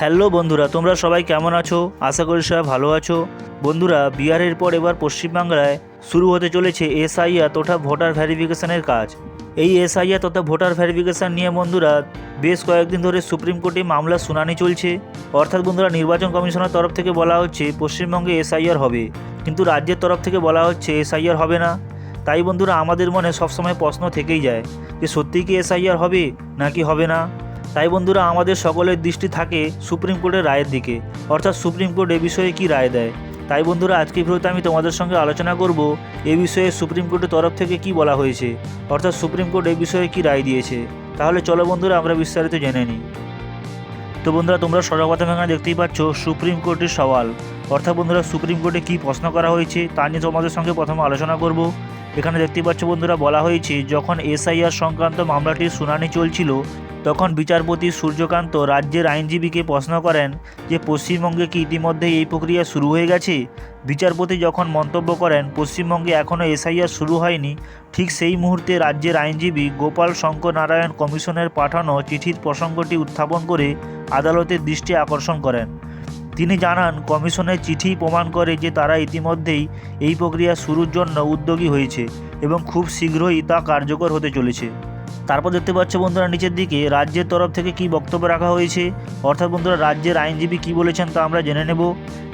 Hello বন্ধুরা, তোমরা সবাই কেমন আছো? আশা করি সবাই ভালো আছো। বন্ধুরা, বিহারের পর এবার পশ্চিমবাংলায় শুরু হতে চলেছে এসআইআর তথা ভোটার ভ্যারিফিকেশনের কাজ। এই এসআইআর তথা ভোটার ভ্যারিফিকেশন নিয়ে বন্ধুরা, বেশ কয়েকদিন ধরে সুপ্রিম কোর্টে মামলা শুনানি চলছে। অর্থাৎ বন্ধুরা, নির্বাচন কমিশনের তরফ থেকে বলা হচ্ছে পশ্চিমবঙ্গে এসআইআর হবে। কিন্তু রাজ্যের তরফ থেকে বলা হচ্ছে এসআইআর হবে না। তাই বন্ধুরা, আমাদের মনে সবসময় প্রশ্ন থেকেই যায় যে সত্যিই কি এসআইআর হবে নাকি হবে না? তাই বন্ধুরা আমাদের সকলের দৃষ্টি থাকে সুপ্রিম কোর্টের রায়ের দিকে। অর্থাৎ সুপ্রিম কোর্ট এ বিষয়ে কি রায় দেয়? তাই বন্ধুরা আজকে ভিডিওতে আমি তোমাদের সঙ্গে আলোচনা করব এ বিষয়ে সুপ্রিম কোর্টের তরফ থেকে কি বলা হয়েছে, অর্থাৎ সুপ্রিম কোর্ট এ বিষয়ে কি রায় দিয়েছে। তাহলে চলো বন্ধুরা, আমরা বিস্তারিত জেনে নিই। তো বন্ধুরা, তোমরা সর্বপ্রথম এখানে দেখতেই পাচ্ছ সুপ্রিম কোর্টের সওয়াল। অর্থাৎ বন্ধুরা, সুপ্রিম কোর্টে কি প্রশ্ন করা হয়েছে তা নিয়ে তোমাদের সঙ্গে প্রথমে আলোচনা করব। এখানে দেখতেই পাচ্ছ বন্ধুরা, বলা হয়েছে, যখন এসআইআর সংক্রান্ত মামলাটির শুনানি চলছিল তখন বিচারপতি সূর্যকান্ত রাজ্যের আইনজীবীকে প্রশ্ন করেন যে পশ্চিমবঙ্গে কি ইতিমধ্যে এই প্রক্রিয়া শুরু হয়ে গেছে? বিচারপতি যখন মন্তব্য করেন, পশ্চিমবঙ্গে এখনও এসআইআর শুরু হয়নি, ঠিক সেই মুহূর্তে রাজ্যের আইনজীবী গোপাল শঙ্কর নারায়ণ কমিশনের পাঠানো চিঠির প্রসঙ্গটি উত্থাপন করে আদালতের দৃষ্টি আকর্ষণ করেন। তিনি জানান, কমিশনের চিঠি প্রমাণ করে যে তারা ইতিমধ্যেই এই প্রক্রিয়া শুরুর জন্য উদ্যোগী হয়েছে এবং খুব শীঘ্রই তা কার্যকর হতে চলেছে। তারপর দেখতে পাচ্ছ বন্ধুরা নিচের দিকে রাজ্যের তরফ থেকে কি বক্তব্য রাখা হয়েছে? অর্থাৎ বন্ধুরা রাজ্যের আইনজীবী কি বলেছেন তা আমরা জেনে নেব।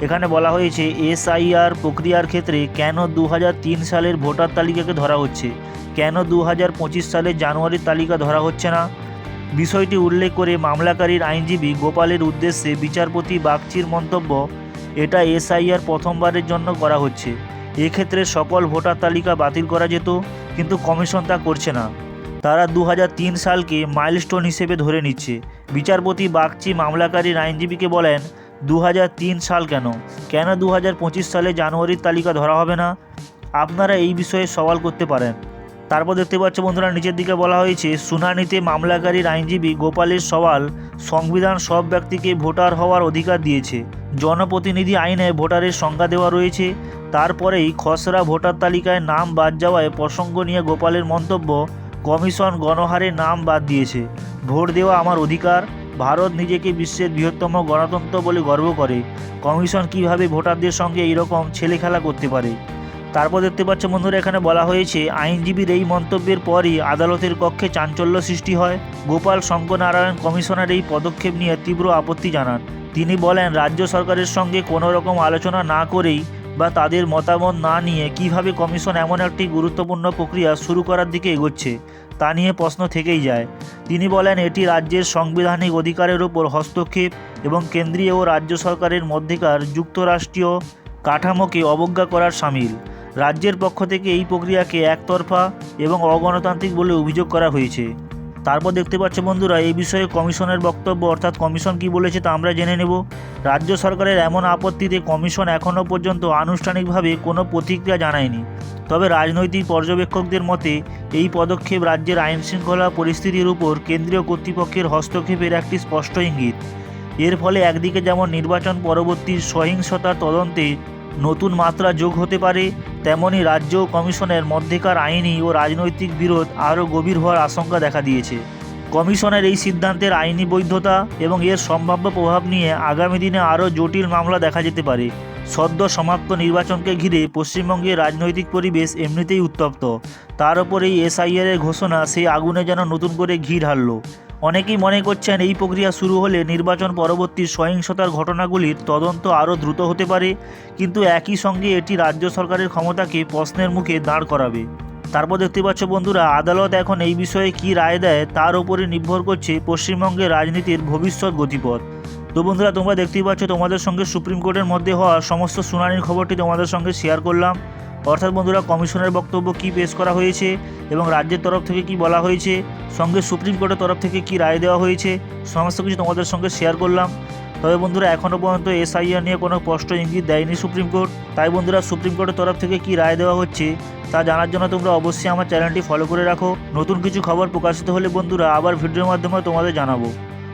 এখানে বলা হয়েছে, এসআইআর প্রক্রিয়ার ক্ষেত্রে কেন দু হাজার তিন সালের ভোটার তালিকাকে ধরা হচ্ছে? কেন দু হাজার পঁচিশ সালের জানুয়ারির তালিকা ধরা হচ্ছে না? বিষয়টি উল্লেখ করে মামলাকারীর আইনজীবী গোপালের উদ্দেশ্যে বিচারপতি বাগচির মন্তব্য, এটা এসআইআর প্রথমবারের জন্য করা হচ্ছে। এক্ষেত্রে সকল ভোটার তালিকা বাতিল করা যেত, কিন্তু কমিশন তা করছে না। তারা দু হাজার তিন সালকে মাইলস্টোন হিসেবে ধরে নিচ্ছে। বিচারপতি বাগচি মামলাকারীর আইনজীবীকে বলেন দু হাজার তিন সাল কেন? কেন দু হাজার পঁচিশ সালে জানুয়ারির তালিকা ধরা হবে না? আপনারা এই বিষয়ে সওয়াল করতে পারেন। তারপর দেখতে পাচ্ছ বন্ধুরা, নিচের দিকে বলা হয়েছে, শুনানিতে মামলাকারীর আইনজীবী গোপালের সওয়াল, সংবিধান সব ব্যক্তিকে ভোটার হওয়ার অধিকার দিয়েছে। জনপ্রতিনিধি আইনে ভোটারের সংজ্ঞা দেওয়া রয়েছে। তারপরেই খসড়া ভোটার তালিকায় নাম বাদ যাওয়ায় প্রসঙ্গ নিয়ে গোপালের মন্তব্য কমিশন গণহারে নাম বাদ দিয়েছে। ভোট দেওয়া আমার অধিকার। ভারত নিজেকে বিশ্বের বৃহত্তম গণতন্ত্র বলে গর্ব করে। কমিশন কীভাবে ভোটারদের সঙ্গে এইরকম ছেলে খেলা করতে পারে? তারপর দেখতে পাচ্ছ বন্ধুরা, এখানে বলা হয়েছে, আইনজীবীর এই মন্তব্যের পরই আদালতের কক্ষে চাঞ্চল্য সৃষ্টি হয়। গোপাল শঙ্করনারায়ণ কমিশনার এই পদক্ষেপ নিয়ে তীব্র আপত্তি জানান। তিনি বলেন, রাজ্য সরকারের সঙ্গে কোনো রকম আলোচনা না করেই বা তাদের মতামত না নিয়ে কীভাবে কমিশন এমন একটি গুরুত্বপূর্ণ প্রক্রিয়া শুরু করার দিকে এগোচ্ছে, তা নিয়ে প্রশ্ন থেকেই যায়। তিনি বলেন, এটি রাজ্যের সাংবিধানিক অধিকারের উপর হস্তক্ষেপ এবং কেন্দ্রীয় ও রাজ্য সরকারের মধ্যেকার যুক্তরাষ্ট্রীয় কাঠামোকে অবজ্ঞা করার সামিল। রাজ্যের পক্ষ থেকে এই প্রক্রিয়াকে একতরফা এবং অগণতান্ত্রিক বলে অভিযোগ করা হয়েছে। তারপর দেখতে পাচ্ছ বন্ধুরা, এই বিষয়ে কমিশনের বক্তব্য, অর্থাৎ কমিশন কি বলেছে তা আমরা জেনে নেব। রাজ্য সরকারের এমন আপত্তিতে কমিশন এখনও পর্যন্ত আনুষ্ঠানিকভাবে কোনো প্রতিক্রিয়া জানায়নি। তবে রাজনৈতিক পর্যবেক্ষকদের মতে, এই পদক্ষেপ রাজ্যের আইনশৃঙ্খলা পরিস্থিতির উপর কেন্দ্রীয় কর্তৃপক্ষের হস্তক্ষেপের একটি স্পষ্ট ইঙ্গিত। এর ফলে একদিকে যেমন নির্বাচন পরবর্তী সহিংসতার তদন্তে নতুন মাত্রা যোগ হতে পারে তেমনি রাজ্য কমিশনের মধ্যেকার আইনি ও রাজনৈতিক বিরোধ আরও গভীর হওয়ার আশঙ্কা দেখা দিয়েছে। কমিশনের এই সিদ্ধান্তের আইনি বৈধতা এবং এর সম্ভাব্য প্রভাব নিয়ে আগামী দিনে আরও জটিল মামলা দেখা যেতে পারে। সদ্য সমাপ্ত নির্বাচনকে ঘিরে পশ্চিমবঙ্গের রাজনৈতিক পরিবেশ এমনিতেই উত্তপ্ত। তার ওপর এই এসআইআর এর ঘোষণা সেই আগুনে যেন নতুন করে ঘি ঢালল। অনেকেই মনে করছেন এই প্রক্রিয়া শুরু হলে নির্বাচন পরবর্তী সহিংসতার ঘটনাগুলির তদন্ত আরও দ্রুত হতে পারে, কিন্তু একই সঙ্গে এটি রাজ্য সরকারের ক্ষমতাকে প্রশ্নের মুখে দাঁড় করাবে। তারপর দেখতে পাচ্ছ বন্ধুরা, আদালত এখন এই বিষয়ে কি রায় দেয় তার উপরে নির্ভর করছে পশ্চিমবঙ্গের রাজনীতির ভবিষ্যৎ গতিপথ। তো বন্ধুরা, তোমরা দেখতেই পাচ্ছ তোমাদের সঙ্গে সুপ্রিম কোর্টের মধ্যে হওয়া সমস্ত শুনানির খবরটি তোমাদের সঙ্গে শেয়ার করলাম। অর্থাৎ বন্ধুরা, কমিশনের বক্তব্য কি পেশ করা হয়েছে এবং রাজ্যের তরফ থেকে কি বলা হয়েছে, সঙ্গে সুপ্রিম কোর্টের তরফ থেকে কি রায় দেওয়া হয়েছে, সমস্ত কিছু তোমাদের সঙ্গে শেয়ার করলাম। তবে বন্ধুরা এখনও পর্যন্ত এসআইআর নিয়ে কোনো স্পষ্ট ইঙ্গিত দেয়নি সুপ্রিম কোর্ট। তাই বন্ধুরা, সুপ্রিম কোর্টের তরফ থেকে কি রায় দেওয়া হচ্ছে, তা জানার জন্য তোমরা অবশ্যই আমার চ্যানেলটি ফলো করে রাখো। নতুন কিছু খবর প্রকাশিত হলে বন্ধুরা, আবার ভিডিওর মাধ্যমে তোমাদের জানাব।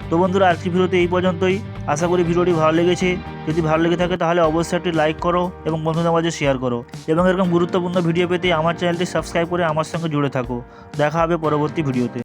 তো বন্ধুরা, আজকের ভিডিওতে এই পর্যন্তই। আশা করি ভিডিওটি ভালো লেগেছে। যদি ভালো লেগে থাকে তাহলে অবশ্যই একটি লাইক করো এবং বন্ধুদের মাঝে শেয়ার করো। এবং এরকম গুরুত্বপূর্ণ ভিডিও পেতে আমার চ্যানেলটি সাবস্ক্রাইব করে আমার সঙ্গে জুড়ে থাকো। দেখা হবে পরবর্তী ভিডিওতে